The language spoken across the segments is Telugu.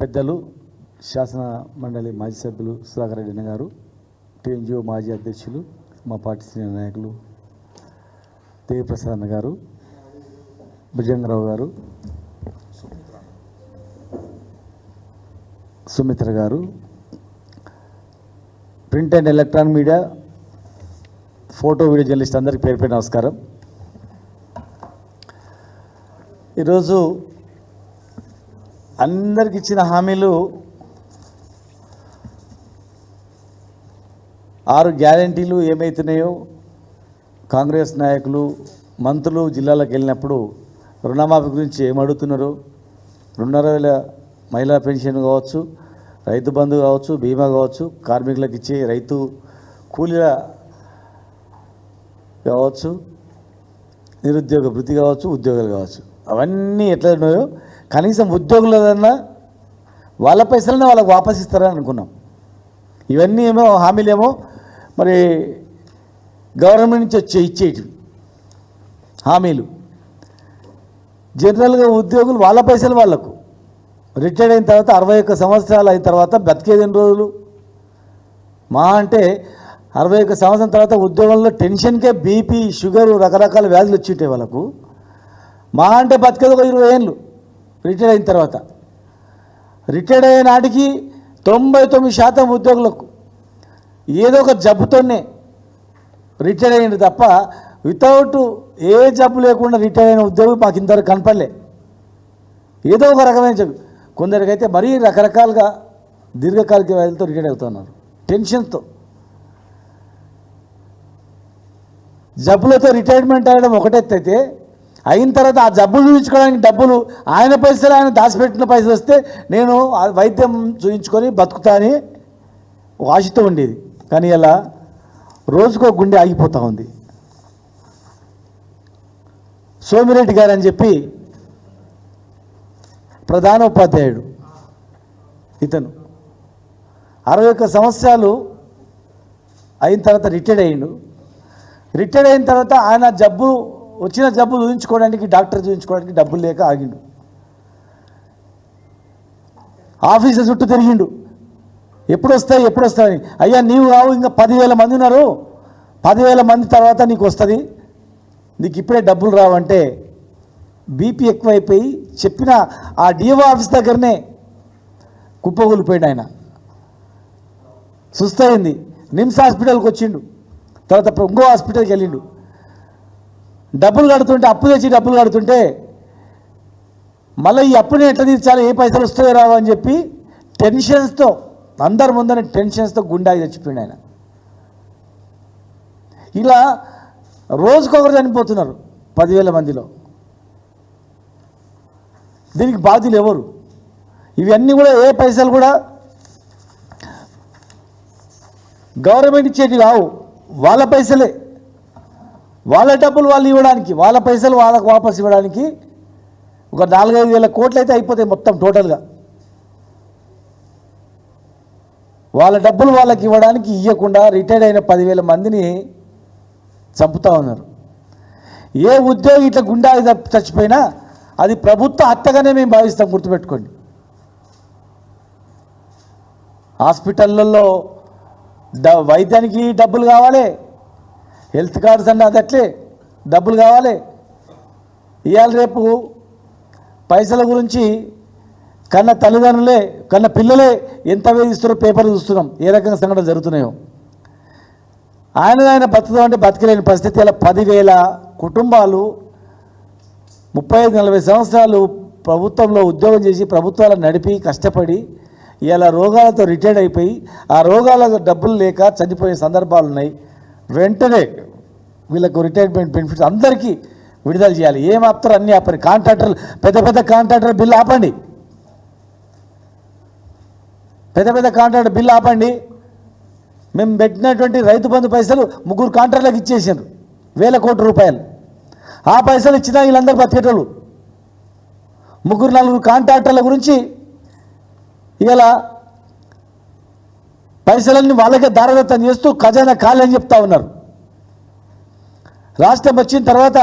పెద్దలు శాసన మండలి మాజీ సభ్యులు సుధాకర్ రెడ్డి గారు టీఎన్జిఓ మాజీ అధ్యక్షులు మా పార్టీ సీనియర్ నాయకులు దేవిప్రసాద్ అన్న గారు Bhujangarao garu Sumitra garu print and electronic media photo video journalist అందరికీ పేరు పేరు నమస్కారం. ఈరోజు అందరికి ఇచ్చిన హామీలు ఆరు గ్యారంటీలు ఏమైతున్నాయో కాంగ్రెస్ నాయకులు మంత్రులు జిల్లాలకు వెళ్ళినప్పుడు రుణమాఫీ గురించి ఏమడుగుతున్నారు రెండున్నర వేల మహిళా పెన్షన్ కావచ్చు రైతు బంధు కావచ్చు బీమా కావచ్చు కార్మికులకు ఇచ్చే రైతు కూలీల కావచ్చు నిరుద్యోగ వృత్తి కావచ్చు ఉద్యోగాలు కావచ్చు. అవన్నీ ఎట్లా ఉన్నాయో కనీసం ఉద్యోగులదన్నా వాళ్ళ పైసలనే వాళ్ళకి వాపస్ ఇస్తారని అనుకున్నాం. ఇవన్నీ ఏమో హామీలేమో మరి గవర్నమెంట్ నుంచి వచ్చే ఇచ్చేటివి హామీలు. జనరల్గా ఉద్యోగులు వాళ్ళ పైసలు వాళ్ళకు. రిటైర్డ్ అయిన తర్వాత అరవై ఒక్క సంవత్సరాలు అయిన తర్వాత బతికేది ఎన్ని రోజులు? మా అంటే అరవై ఒక్క సంవత్సరం తర్వాత ఉద్యోగంలో టెన్షన్కే బీపీ షుగర్ రకరకాల వ్యాధులు వచ్చి ఉంటాయి వాళ్ళకు. మా అంటే బతికేది ఒక ఇరవై ఏళ్ళు. రిటైర్ అయిన తర్వాత. రిటైర్డ్ అయ్యే నాటికి తొంభై తొమ్మిది శాతం ఉద్యోగులకు ఏదో ఒక జబ్బుతోనే రిటైర్ అయ్యింది తప్ప వితౌట్ ఏ జబ్బు లేకుండా రిటైర్ అయిన ఉద్యోగులు మాకు ఇంతవరకు కనపడలే. ఏదో ఒక రకమైన జబ్బు. కొందరికైతే మరీ రకరకాలుగా దీర్ఘకాలిక వ్యాధులతో రిటైర్ అవుతున్నారు. టెన్షన్తో జబ్బులతో రిటైర్మెంట్ అయ్యడం ఒకటెత్తైతే అయిన తర్వాత ఆ జబ్బులు చూపించుకోవడానికి డబ్బులు ఆయన పైసలు ఆయన దాచిపెట్టిన పైసలు వస్తే నేను ఆ వైద్యం చూపించుకొని బతుకుతా అని ఆశతో ఉండేది. కానీ ఇలా రోజుకో గుండె ఆగిపోతూ ఉంది. సోమిరెడ్డి గారు అని చెప్పి ప్రధాన ఉపాధ్యాయుడు ఇతను. అరవై ఒక్క సంవత్సరాలు అయిన తర్వాత రిటైర్డ్ అయ్యిండు. రిటైర్డ్ అయిన తర్వాత ఆయన జబ్బు వచ్చిన జబ్బు చూపించుకోవడానికి డాక్టర్ చూపించుకోవడానికి డబ్బులు లేక ఆగిండు. ఆఫీసు చుట్టూ తిరిగిండు. ఎప్పుడు వస్తాయి ఎప్పుడు వస్తాయని అయ్యా నీవు కావు ఇంకా పదివేల మంది ఉన్నారు. పదివేల మంది తర్వాత నీకు వస్తుంది. నీకు ఇప్పుడే డబ్బులు రావంటే బీపీ ఎక్కువైపోయి చెప్పిన ఆ డిఓ ఆఫీస్ దగ్గరనే కుప్పగూలిపోయాడు ఆయన. సుస్తయింది నిమ్స్ హాస్పిటల్కి వచ్చిండు తర్వాత ఇంకో హాస్పిటల్కి వెళ్ళిండు డబ్బులు కడుతుంటే అప్పు తెచ్చి డబ్బులు కడుతుంటే మళ్ళీ ఈ అప్పుని ఎట్లా తీర్చాలి ఏ పైసలు వస్తాయో రావు అని చెప్పి టెన్షన్స్తో అందరి ముందర టెన్షన్స్తో గుండాయి చచ్చిపోయింది ఆయన. ఇలా రోజుకొకరు చనిపోతున్నారు పదివేల మందిలో. దీనికి బాధ్యులు ఎవరు? ఇవన్నీ కూడా ఏ పైసలు కూడా గవర్నమెంట్ ఇచ్చేటి కావు. వాళ్ళ పైసలే. వాళ్ళ డబ్బులు వాళ్ళు ఇవ్వడానికి వాళ్ళ పైసలు వాళ్ళకు వాపస్ ఇవ్వడానికి ఒక నాలుగైదు వేల కోట్లు అయితే అయిపోతాయి మొత్తం టోటల్గా. వాళ్ళ డబ్బులు వాళ్ళకి ఇవ్వడానికి ఇవ్వకుండా రిటైర్డ్ అయిన పదివేల మందిని చంపుతా ఉన్నారు. ఏ ఉద్యోగి ఇట్లా గుండా చచ్చిపోయినా అది ప్రభుత్వ హత్యగానే మేము భావిస్తాం గుర్తుపెట్టుకోండి. హాస్పిటళ్ళల్లో డ వైద్యానికి డబ్బులు కావాలి హెల్త్ కార్డ్స్ అంటే అది అట్లే. డబ్బులు కావాలి. ఇవాళ రేపు పైసల గురించి కన్న తల్లిదండ్రులే కన్న పిల్లలే ఎంత వేధిస్తారో పేపర్ చూస్తున్నాం. ఏ రకంగా సంఘటన జరుగుతున్నాయో. ఆయన ఆయన బతుకుదాం అంటే బతకలేని పరిస్థితి. ఇలా పదివేల కుటుంబాలు ముప్పై ఐదు నలభై సంవత్సరాలు ప్రభుత్వంలో ఉద్యోగం చేసి ప్రభుత్వాలను నడిపి కష్టపడి ఇలా రోగాలతో రిటైర్డ్ అయిపోయి ఆ రోగాలతో డబ్బులు లేక చనిపోయే సందర్భాలు ఉన్నాయి. వెంటనే వీళ్ళకు రిటైర్మెంట్ బెనిఫిట్స్ అందరికీ విడుదల చేయాలి. ఏం అన్ని ఆపండి. కాంట్రాక్టర్లు పెద్ద పెద్ద కాంట్రాక్టర్ బిల్లు ఆపండి. పెద్ద పెద్ద కాంట్రాక్టర్ బిల్లు ఆపండి. మేము పెట్టినటువంటి రైతు బంధు పైసలు ముగ్గురు కాంట్రాక్టర్లకు ఇచ్చేసారు వేల కోట్ల రూపాయలు. ఆ పైసలు ఇచ్చినా వీళ్ళందరూ బతికేటోళ్ళు. ముగ్గురు నలుగురు కాంట్రాక్టర్ల గురించి ఇలా పైసలన్నీ వాళ్ళకే దారదత్తం చేస్తూ ఖజానా ఖాళీ అని చెప్తా ఉన్నారు. రాష్ట్రం వచ్చిన తర్వాత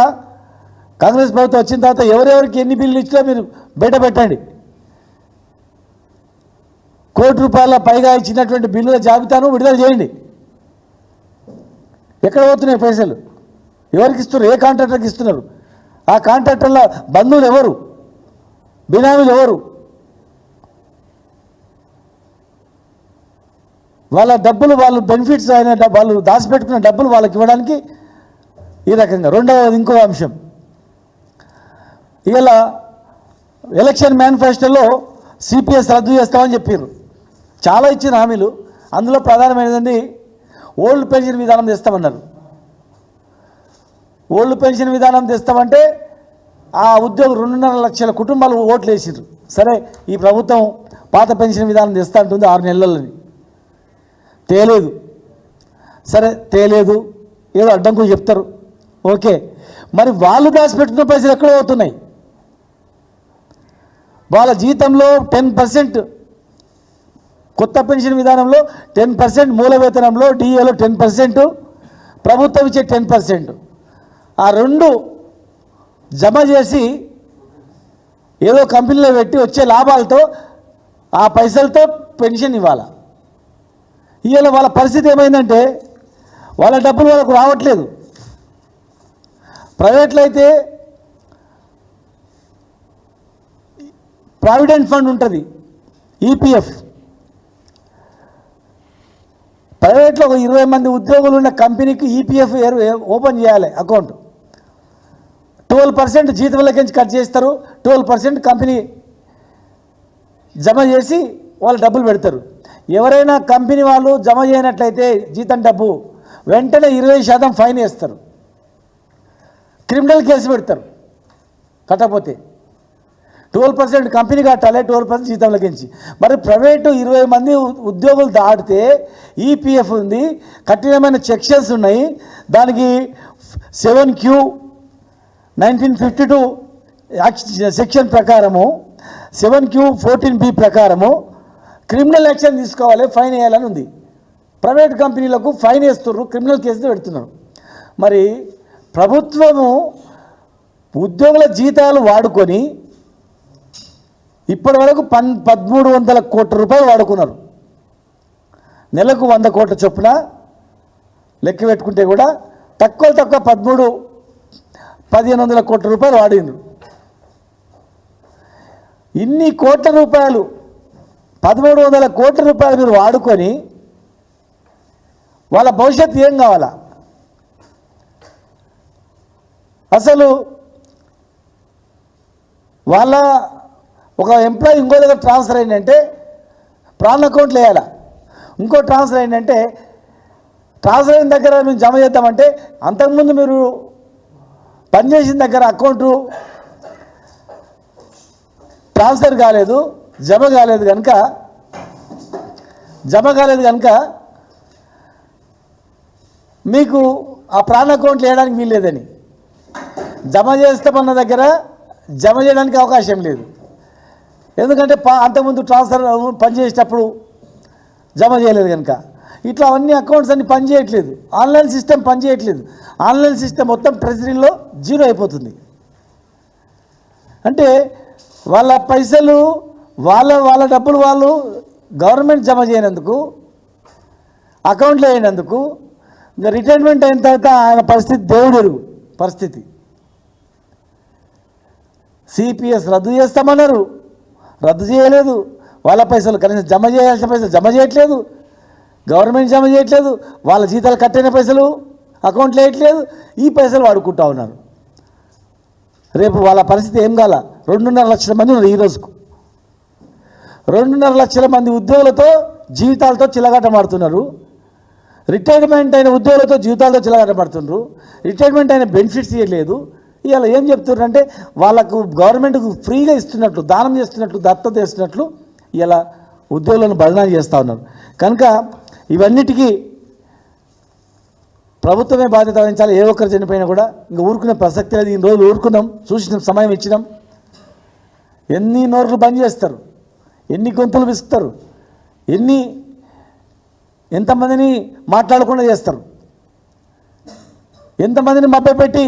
కాంగ్రెస్ ప్రభుత్వం వచ్చిన తర్వాత ఎవరెవరికి ఎన్ని బిల్లులు ఇచ్చినా మీరు బయట పెట్టండి. కోటి రూపాయల పైగా ఇచ్చినటువంటి బిల్లుల జాబితాను విడుదల చేయండి. ఎక్కడ పోతున్నాయి పైసలు? ఎవరికి ఇస్తున్నారు? ఏ కాంట్రాక్టర్కి ఇస్తున్నారు? ఆ కాంట్రాక్టర్ల బంధువులు ఎవరు? బినామీలు ఎవరు? వాళ్ళ డబ్బులు వాళ్ళు బెనిఫిట్స్ అయిన వాళ్ళు దాచిపెట్టుకున్న డబ్బులు వాళ్ళకి ఇవ్వడానికి ఈ రకంగా. రెండవది ఇంకో అంశం. ఇలా ఎలక్షన్ మేనిఫెస్టోలో సిపిఎస్ రద్దు చేస్తామని చెప్పారు చాలా ఇచ్చిన హామీలు. అందులో ప్రధానమైనదండి ఓల్డ్ పెన్షన్ విధానం తెస్తామన్నారు. ఓల్డ్ పెన్షన్ విధానం తెస్తామంటే ఆ ఉద్యోగం రెండున్నర లక్షల కుటుంబాలు ఓట్లు వేసారు సరే ఈ ప్రభుత్వం పాత పెన్షన్ విధానం తెస్తా అంటుంది ఆరు నెలలని. తేలేదు. సరే తేలేదు. ఏదో అడ్డంకులు చెప్తారు. ఓకే. మరి వాళ్ళు దాచిపెట్టుకున్న పైసలు ఎక్కడ అవుతున్నాయి. వాళ్ళ జీతంలో టెన్ పర్సెంట్ కొత్త పెన్షన్ విధానంలో టెన్ పర్సెంట్ మూల వేతనంలో డిఏలో టెన్ పర్సెంట్ ప్రభుత్వం ఇచ్చే టెన్ పర్సెంట్. ఆ రెండు జమ చేసి ఏదో కంపెనీలో పెట్టి వచ్చే లాభాలతో ఆ పైసలతో పెన్షన్ ఇవ్వాలి. ఇవాళ వాళ్ళ పరిస్థితి ఏమైందంటే వాళ్ళ డబ్బులు వాళ్ళకు రావట్లేదు. ప్రైవేట్లో అయితే ప్రావిడెంట్ ఫండ్ ఉంటుంది ఈపీఎఫ్ ప్రైవేట్లో ఒక ఇరవై మంది ఉద్యోగులు ఉన్న కంపెనీకి ఈపీఎఫ్ ఓపెన్ చేయాలి అకౌంట్. ట్వెల్వ్ పర్సెంట్ జీతంలోకించి కట్ చేస్తారు ట్వెల్వ్ పర్సెంట్ కంపెనీ జమ చేసి వాళ్ళు డబ్బులు పెడతారు. ఎవరైనా కంపెనీ వాళ్ళు జమ చేయనట్లయితే జీతం డబ్బు వెంటనే ఇరవై శాతం ఫైన్ వేస్తారు. క్రిమినల్ కేసు పెడతారు. కట్టకపోతే ట్వెల్వ్ పర్సెంట్ కంపెనీ కట్టాలి ట్వెల్వ్ పర్సెంట్ జీతంలోకించి మరి ప్రైవేటు ఇరవై మంది ఉద్యోగులు దాటితే ఈపీఎఫ్ ఉంది కఠినమైన సెక్షన్స్ ఉన్నాయి దానికి seven Q nineteen fifty two section ప్రకారము సెవెన్ క్యూ ఫోర్టీన్ బి ప్రకారము క్రిమినల్ యాక్షన్ తీసుకోవాలి ఫైన్ వేయాలని ఉంది. ప్రైవేట్ కంపెనీలకు ఫైన్ వేస్తున్నారు క్రిమినల్ కేసులు పెడుతున్నారు. మరి ప్రభుత్వము ఉద్యోగుల జీతాలు వాడుకొని ఇప్పటి వరకు పన్ పదమూడు వందల కోట్ల రూపాయలు వాడుకున్నారు. నెలకు వంద కోట్ల చొప్పున లెక్క పెట్టుకుంటే కూడా తక్కువ తక్కువ పదమూడు పదిహేను వందల కోట్ల రూపాయలు వాడిండ్రు. ఇన్ని కోట్ల రూపాయలు పదమూడు వందల కోట్ల రూపాయలు మీరు వాడుకొని వాళ్ళ భవిష్యత్తు ఏం కావాలా? అసలు వాళ్ళ ఒక ఎంప్లాయీ ఇంకో దగ్గర ట్రాన్స్ఫర్ అయిందంటే ప్రాణ అకౌంట్లు వేయాలా ఇంకో ట్రాన్స్ఫర్ అయిందంటే ట్రాన్స్ఫర్ అయిన దగ్గర మేము జమ చేద్దామంటే అంతకుముందు మీరు పనిచేసిన దగ్గర అకౌంటు ట్రాన్స్ఫర్ కాలేదు జమ కాలేదు కనుక జమ కాలేదు కనుక మీకు ఆ ప్రాణ అకౌంట్లు వేయడానికి వీల్లేదని. జమ చేస్తామన్న దగ్గర జమ చేయడానికి అవకాశం లేదు. ఎందుకంటే పా అంతకుముందు ట్రాన్స్ఫర్ పనిచేసేటప్పుడు జమ చేయలేదు కనుక. ఇట్లా అన్ని అకౌంట్స్ అన్ని పనిచేయట్లేదు ఆన్లైన్ సిస్టమ్ పనిచేయట్లేదు ఆన్లైన్ సిస్టమ్ మొత్తం ట్రెజరీలో జీరో అయిపోతుంది. అంటే వాళ్ళ పైసలు వాళ్ళ వాళ్ళ డబ్బులు వాళ్ళు గవర్నమెంట్ జమ చేయనందుకు అకౌంట్లో అయినందుకు ఇంకా రిటైర్మెంట్ అయిన తర్వాత ఆయన పరిస్థితి దేవుడు పరిస్థితి. సిపిఎస్ రద్దు చేస్తామన్నారు. రద్దు చేయలేదు. వాళ్ళ పైసలు కనీసం జమ చేయాల్సిన పైసలు జమ చేయట్లేదు. గవర్నమెంట్ జమ చేయట్లేదు. వాళ్ళ జీతాలు కట్టిన పైసలు అకౌంట్లో వేయట్లేదు. ఈ పైసలు వాడుకుంటా ఉన్నారు. రేపు వాళ్ళ పరిస్థితి ఏం కాల? రెండున్నర లక్షల మంది ఉన్నారు ఈ రోజుకు. రెండున్నర లక్షల మంది ఉద్యోగులతో జీవితాలతో చిలగాటమాడుతున్నారు రిటైర్మెంట్ అయిన ఉద్యోగులతో జీవితాలతో చిలగాటమాడుతున్నారు రిటైర్మెంట్ అయిన బెనిఫిట్స్ ఇవ్వలేదు ఇవాళ ఏం చెప్తున్నారంటే వాళ్ళకు గవర్నమెంట్కు ఫ్రీగా ఇస్తున్నట్లు దానం చేస్తున్నట్లు దత్తత చేస్తున్నట్లు ఇలా ఉద్యోగులను బదనాలు చేస్తూ ఉన్నారు. కనుక ఇవన్నిటికీ ప్రభుత్వమే బాధ్యత వహించాలి. ఏ ఒక్కరు చనిపోయినా కూడా ఇంకా ఊరుకునే ప్రసక్తి లేదు. ఇన్ని రోజులు ఊరుకున్నాం చూసిన సమయం ఇచ్చినాం. ఎన్ని నోర్లు బంద్ చేస్తారు? ఎన్ని గొంతులు విసుకుతారు? ఎన్ని ఎంతమందిని మాట్లాడకుండా చేస్తారు? ఎంతమందిని మభ్యపెట్టి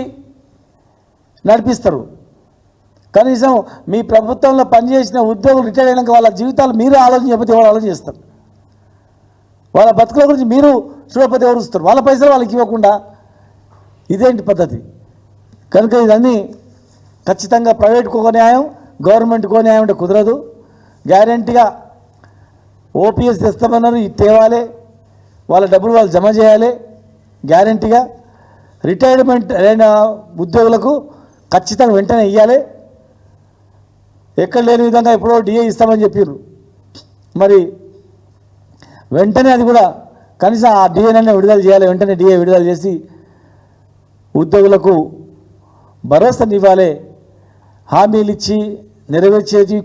నడిపిస్తారు. కనీసం మీ ప్రభుత్వంలో పనిచేసిన ఉద్యోగులు రిటైర్ అయినాక వాళ్ళ జీవితాలు మీరు ఆలోచన చెప్పితే ఎవరు ఆలోచన చేస్తారు? వాళ్ళ బతుకుల గురించి మీరు చూడకపోతే ఎవరు ఇస్తారు వాళ్ళ పైసలు వాళ్ళకి ఇవ్వకుండా ఇదేంటి పద్ధతి? కనుక ఇదన్నీ ఖచ్చితంగా ప్రైవేట్కు ఒక న్యాయం గవర్నమెంట్కో న్యాయం అంటే కుదరదు. గ్యారంటీగా ఓపీఎస్ తెస్తామన్నారు ఇది తేవాలి. వాళ్ళ డబ్బులు వాళ్ళు జమ చేయాలి. గ్యారంటీగా రిటైర్మెంట్ అయిన ఉద్యోగులకు ఖచ్చితంగా వెంటనే ఇవ్వాలి ఎక్కడ లేని విధంగా ఎప్పుడో డిఏ ఇస్తామని చెప్పారు మరి వెంటనే అది కూడా కనీసం ఆ డిఏనైనా విడుదల చేయాలి. వెంటనే డిఏ విడుదల చేసి ఉద్యోగులకు భరోసానివ్వాలి హామీలు ఇచ్చి నెరవేర్చేది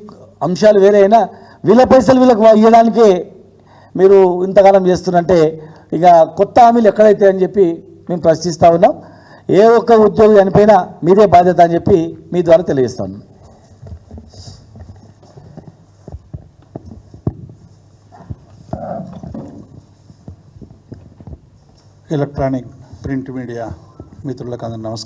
అంశాలు వేరే అయినా వీళ్ళ పైసలు వీళ్ళకి ఇవ్వడానికే మీరు ఇంతకాలం చేస్తున్నంటే ఇక కొత్త హామీలు ఎక్కడైతే అని చెప్పి మేము ప్రశ్నిస్తూ ఉన్నాం. ఏ ఒక్క ఉద్యోగి చనిపోయినా మీదే బాధ్యత అని చెప్పి మీ ద్వారా తెలియజేస్తాను. ఎలక్ట్రానిక్ ప్రింట్ మీడియా మిత్రులకు అందరూ నమస్కారం.